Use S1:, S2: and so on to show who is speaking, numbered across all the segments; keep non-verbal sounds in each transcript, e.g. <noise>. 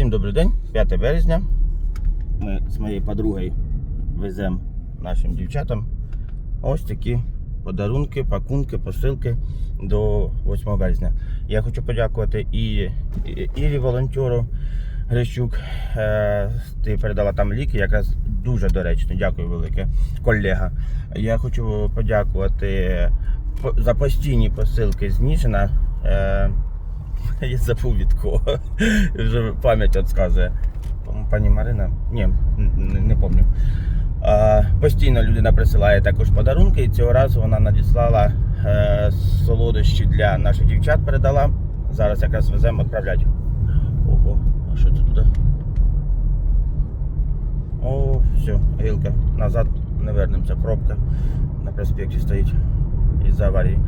S1: Всім добрий день, 5 березня. Ми з моєю подругою веземо нашим дівчатам ось такі подарунки, пакунки, посилки до 8 березня. Я хочу подякувати і Ірі волонтеру Грищук. Е, Ти передала там ліки, якраз дуже доречно. Дякую велике, колега. Я хочу подякувати за постійні посилки з Ніжина. <laughs> Я забув від кого. Вже пам'ять підказує. Пані Марина? Ні, не, пам'ятаю. Постійно людина присилає також подарунки, і цього разу вона надіслала е, солодощі для наших дівчат, передала. Зараз якраз веземо відправляти. Ого, а що це туди? О, все, гілка. Назад не вернемося. Пробка на проспекті стоїть із аварії.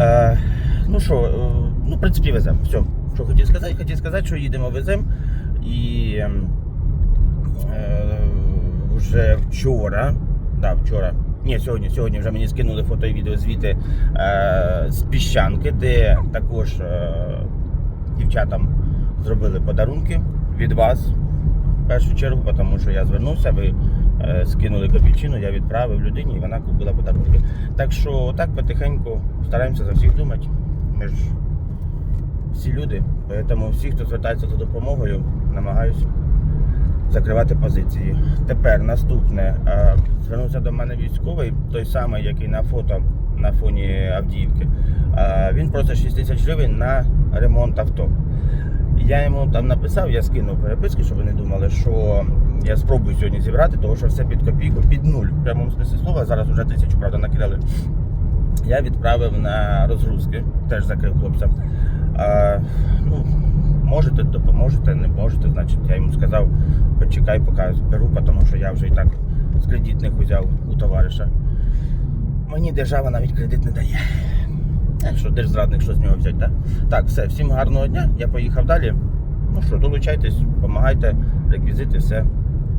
S1: Е, ну що, е, ну, в принципі, веземо. Все. Що хотів сказати? Хотів сказати, що їдемо веземо. І ем, е, вже вчора, да, вчора. Ні, сьогодні, сьогодні вже мені скинули фото і відео звіти е, з піщанки, де також е, дівчатам зробили подарунки від вас в першу чергу, тому що я звернувся, ви е, скинули копійчину, я відправив людині і вона купила подарунки. Так що так потихеньку стараємося за всіх думати. Ми ж всі люди, тому всі, хто звертається за допомогою, намагаюся закривати позиції. Тепер наступне. Звернувся до мене військовий, той самий, який на фото на фоні Авдіївки. Він просить 6 тисяч гривень на ремонт авто. Я йому там написав, я скинув переписки, щоб вони думали, що я спробую сьогодні зібрати, тому що все під копійку, під нуль. В прямому смислі слова, зараз вже тисячу, правда, накидали. Я відправив на розгрузки, теж закрив хлопцям. А, ну, можете, допоможете, не можете, значить я йому сказав, почекай, поки зберу, тому що я вже і так з кредитних взяв у товариша. Мені держава навіть кредит не дає. Так що держзрадник, що з нього взяти, так? Так, все, всім гарного дня, я поїхав далі. Ну що, долучайтесь, допомагайте, реквізити, все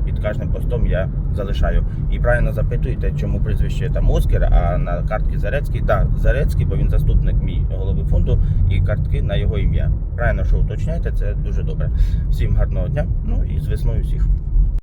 S1: під кожним постом я залишаю. І правильно запитуєте, чому прізвище там Оскар, а на картки Зарецький. Так, Зарецький, бо він заступник мій голови фонду, і картки на його ім'я. Правильно, що уточняєте, це дуже добре. Всім гарного дня. Ну і з весною всіх.